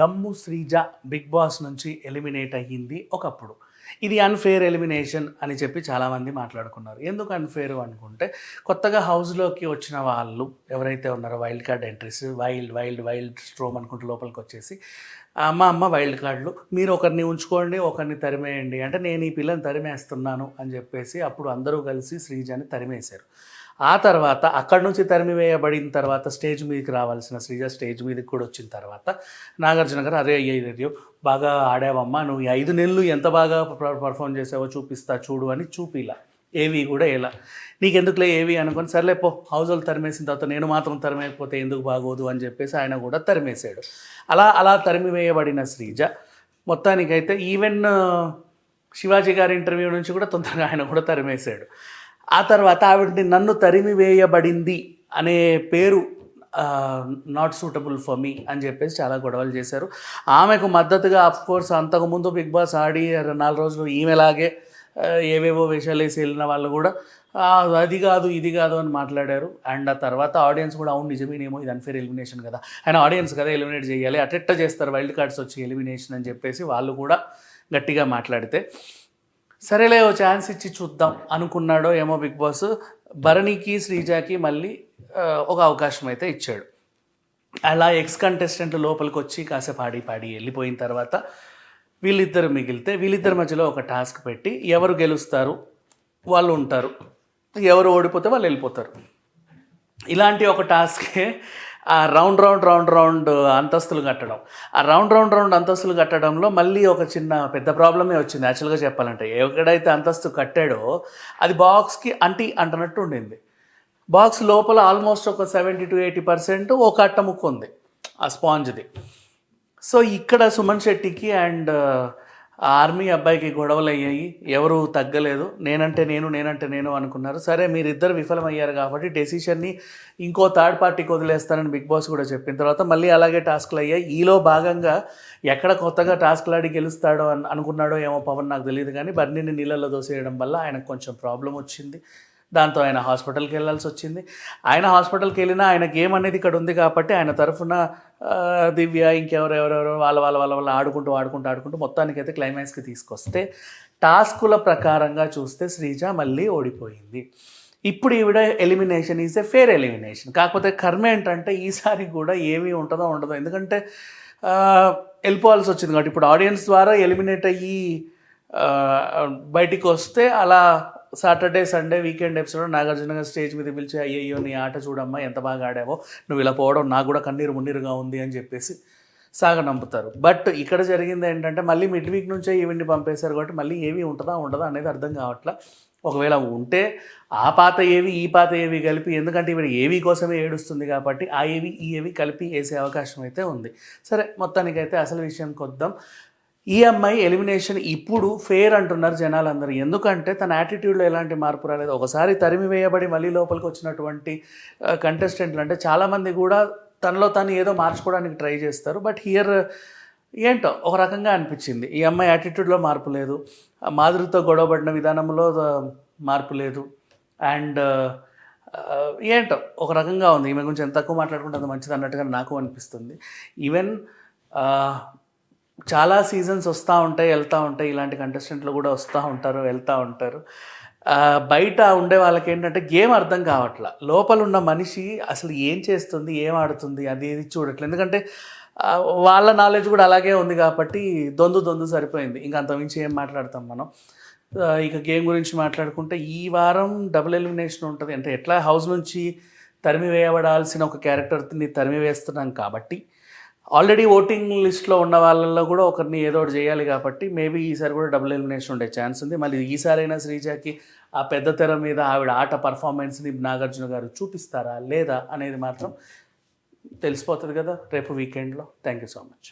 దమ్ము Sreeja big Boss నుంచి eliminate అయ్యింది ఒకప్పుడు. ఇది అన్ఫేర్ ఎలిమినేషన్ అని చెప్పి చాలామంది మాట్లాడుకున్నారు. ఎందుకు అన్ఫేర్ అనుకుంటే కొత్తగా హౌస్లోకి వచ్చిన వాళ్ళు ఎవరైతే ఉన్నారో wild card entries wild wild wild storm అనుకుంటూ లోపలికి వచ్చేసి అమ్మ అమ్మ వైల్డ్ కార్డులు మీరు ఒకరిని ఉంచుకోండి ఒకరిని తరిమేయండి. అంటే నేను ఈ పిల్లని తరిమేస్తున్నాను అని చెప్పేసి అప్పుడు అందరూ కలిసి శ్రీజాని తరిమేశారు. ఆ తర్వాత అక్కడి నుంచి తరిమి వేయబడిన తర్వాత స్టేజ్ మీదకి రావాల్సిన శ్రీజ స్టేజ్ మీదకి కూడా వచ్చిన తర్వాత నాగార్జున గారు అరే అయ్యో బాగా ఆడావమ్మా నువ్వు ఐదు నెలలు ఎంత బాగా పర్ఫామ్ చేసావో చూపిస్తా చూడు అని చూపిలా. ఏవి కూడా ఎలా. నీకెందుకులే ఏవి? అనుకొని సర్లే పో హౌస్ వాళ్ళు తరిమేసిన తర్వాత నేను మాత్రం తరిమేయకపోతే ఎందుకు బాగోదు అని చెప్పేసి ఆయన కూడా తరిమేశాడు. అలా అలా తరిమి వేయబడిన శ్రీజ మొత్తానికైతే ఈవెన్ శివాజీ గారి ఇంటర్వ్యూ నుంచి కూడా తొందరగా ఆయన కూడా తరిమేశాడు. ఆ తర్వాత ఆవిడని నన్ను తరిమి వేయబడింది అనే పేరు నాట్ సూటబుల్ ఫర్ మీ అని చెప్పేసి చాలా గొడవలు చేశారు. ఆమెకు మద్దతుగా అఫ్ కోర్స్ అంతకుముందు బిగ్ బాస్ ఆడి నాలుగు రోజులు ఈమెలాగే ఏవేవో వేషాలు వేసి వెళ్ళిన వాళ్ళు కూడా అది కాదు ఇది కాదు అని మాట్లాడారు. అండ్ ఆ తర్వాత ఆడియన్స్ కూడా అవును నిజమేనేమో ఇది అన్ఫేర్ ఎలిమినేషన్ కదా. ఆయన ఆడియన్స్ కదా ఎలిమినేట్ చేయాలి. అటెట్ట చేస్తారు వైల్డ్ కార్డ్స్ వచ్చి ఎలిమినేషన్ అని చెప్పేసి వాళ్ళు కూడా గట్టిగా మాట్లాడితే. సరేలే ఓ ఛాన్స్ ఇచ్చి చూద్దాం అనుకున్నాడో ఏమో బిగ్ బాస్. భరణికి శ్రీజాకి మళ్ళీ ఒక అవకాశం అయితే ఇచ్చాడు. అలా ఎక్స్ కంటెస్టెంట్ లోపలికి వచ్చి కాసేపు ఆడి పాడి వెళ్ళిపోయిన తర్వాత వీళ్ళిద్దరు మిగిలితే వీళ్ళిద్దరి మధ్యలో ఒక టాస్క్ పెట్టి ఎవరు గెలుస్తారు వాళ్ళు ఉంటారు. ఎవరు ఓడిపోతే వాళ్ళు వెళ్ళిపోతారు. ఇలాంటి ఒక టాస్కే ఆ రౌండ్ రౌండ్ రౌండ్ రౌండ్ అంతస్తులు కట్టడం. ఆ రౌండ్ రౌండ్ రౌండ్ అంతస్తులు కట్టడంలో మళ్ళీ ఒక చిన్న పెద్ద ప్రాబ్లమే వచ్చింది యాక్చువల్గా చెప్పాలంటే. ఎక్కడైతే అంతస్తు కట్టాడో అది బాక్స్కి అంటి అంటనట్టు ఉండింది. బాక్స్ లోపల ఆల్మోస్ట్ ఒక సెవెంటీ టు ఎయిటీ పర్సెంట్ ఒక అట్ట ముక్కు ఉంది ఆ స్పాంజ్ది. సో ఇక్కడ సుమన్ శెట్టికి అండ్ ఆర్మీ అబ్బాయికి గొడవలు అయ్యాయి ఎవరు తగ్గలేదు. నేనంటే నేను నేనంటే నేను అనుకున్నారు. సరే మీరిద్దరు విఫలమయ్యారు కాబట్టి డెసిషన్ని ఇంకో థర్డ్ పార్టీకి వదిలేస్తానని బిగ్ బాస్ కూడా చెప్పిన తర్వాత మళ్ళీ అలాగే టాస్క్లు అయ్యాయి ఈలో భాగంగా ఎక్కడ కొత్తగా టాస్క్లు ఆడి గెలుస్తాడో అని అనుకున్నాడో ఏమో పవన్ నాకు తెలియదు కానీ బర్నీని నీళ్ళల్లో దోసేయడం వల్ల ఆయనకు కొంచెం ప్రాబ్లం వచ్చింది. దాంతో ఆయన హాస్పిటల్కి వెళ్ళాల్సి వచ్చింది. ఆయన హాస్పిటల్కి వెళ్ళినా ఆయన గేమ్ అనేది ఇక్కడ ఉంది కాబట్టి ఆయన తరఫున దివ్య ఇంకెవరెవరెవరో వాళ్ళ వాళ్ళ వాళ్ళ వాళ్ళు ఆడుకుంటూ ఆడుకుంటూ ఆడుకుంటూ మొత్తానికైతే క్లైమాక్స్కి తీసుకొస్తే టాస్కుల ప్రకారంగా చూస్తే శ్రీజ మళ్ళీ ఓడిపోయింది. ఇప్పుడు ఈవిడ elimination is a fair elimination. కాకపోతే కర్మ ఏంటంటే ఈసారి కూడా ఏమీ ఉంటుందో ఉండదో. ఎందుకంటే వెళ్ళిపోవాల్సి వచ్చింది కాబట్టి ఇప్పుడు ఆడియన్స్ ద్వారా ఎలిమినేట్ అయ్యి బయటికి వస్తే అలా Saturday Sunday weekend episode Nagarjuna stage మీద పిలిచి అయ్యయ్యో నీ ఆట చూడమ్మా ఎంత బాగా ఆడావో? నువ్వు ఇలా పోవడం నాకు కూడా కన్నీరు మున్నీరుగా ఉంది అని చెప్పేసి సాగ నంపుతారు. బట్ ఇక్కడ జరిగింది ఏంటంటే మళ్ళీ మిడ్ వీక్ నుంచే ఈవెంట్ని పంపేశారు కాబట్టి మళ్ళీ ఏవి ఉంటుందా ఉండదా అనేది అర్థం కావట్లా. ఒకవేళ ఉంటే ఆ పాత ఏవి ఈ పాత ఏవి కలిపి ఎందుకంటే ఇవి ఏవి కోసమే ఏడుస్తుంది కాబట్టి ఆ ఏవి ఈ ఏవి కలిపి వేసే అవకాశం అయితే ఉంది. సరే మొత్తానికైతే అసలు విషయం కొద్దాం. ఈ అమ్మాయి ఎలిమినేషన్ ఇప్పుడు ఫేర్ అంటున్నారు జనాలందరూ. ఎందుకంటే తన యాటిట్యూడ్లో ఎలాంటి మార్పు రాలేదు. ఒకసారి తరిమి వేయబడి మళ్ళీ లోపలికి వచ్చినటువంటి కంటెస్టెంట్లు అంటే చాలామంది కూడా తనలో తను ఏదో మార్చుకోవడానికి ట్రై చేస్తారు. బట్ హియర్ ఏంటో ఒక రకంగా అనిపించింది. ఈ అమ్మాయి యాటిట్యూడ్లో మార్పు లేదు. మాధురితో గొడవపడిన విధానంలో మార్పు లేదు. అండ్ ఏంటో ఒక రకంగా ఉంది. ఈమె గురించి ఎంత తక్కువ మాట్లాడుకుంటే అంత మంచిది అన్నట్టుగా నాకు అనిపిస్తుంది. ఈవెన్ చాలా సీజన్స్ వస్తూ ఉంటాయి వెళ్తూ ఉంటాయి. ఇలాంటి కంటెస్టెంట్లు కూడా వస్తూ ఉంటారు వెళ్తూ ఉంటారు. బయట ఉండే వాళ్ళకి ఏంటంటే గేమ్ అర్థం కావట్లా. లోపల ఉన్న మనిషి అసలు ఏం చేస్తుంది ఏం ఆడుతుంది అది ఇది చూడట్లేదు. ఎందుకంటే వాళ్ళ నాలెడ్జ్ కూడా అలాగే ఉంది కాబట్టి దొందు దొందు సరిపోయింది. ఇంకా అంతమించి ఏం మాట్లాడతాం మనం. ఇక గేమ్ గురించి మాట్లాడుకుంటే ఈ వారం డబుల్ ఎలిమినేషన్ ఉంటుంది. అంటే ఎట్లా హౌస్ నుంచి తరిమి వేయబడాల్సిన ఒక క్యారెక్టర్ని తరిమి వేస్తున్నాం కాబట్టి ఆల్రెడీ ఓటింగ్ లిస్ట్లో ఉన్న వాళ్ళల్లో కూడా ఒకరిని ఏదో ఒకటి చేయాలి కాబట్టి మేబీ ఈసారి కూడా డబుల్ ఎలిమినేషన్ ఉండే ఛాన్స్ ఉంది. మళ్ళీ ఈసారైనా శ్రీజాకి ఆ పెద్ద తెర మీద ఆవిడ ఆట పర్ఫార్మెన్స్ని నాగార్జున గారు చూపిస్తారా లేదా అనేది మాత్రం తెలిసిపోతుంది కదా రేపు వీకెండ్లో థ్యాంక్ యూ సో మచ్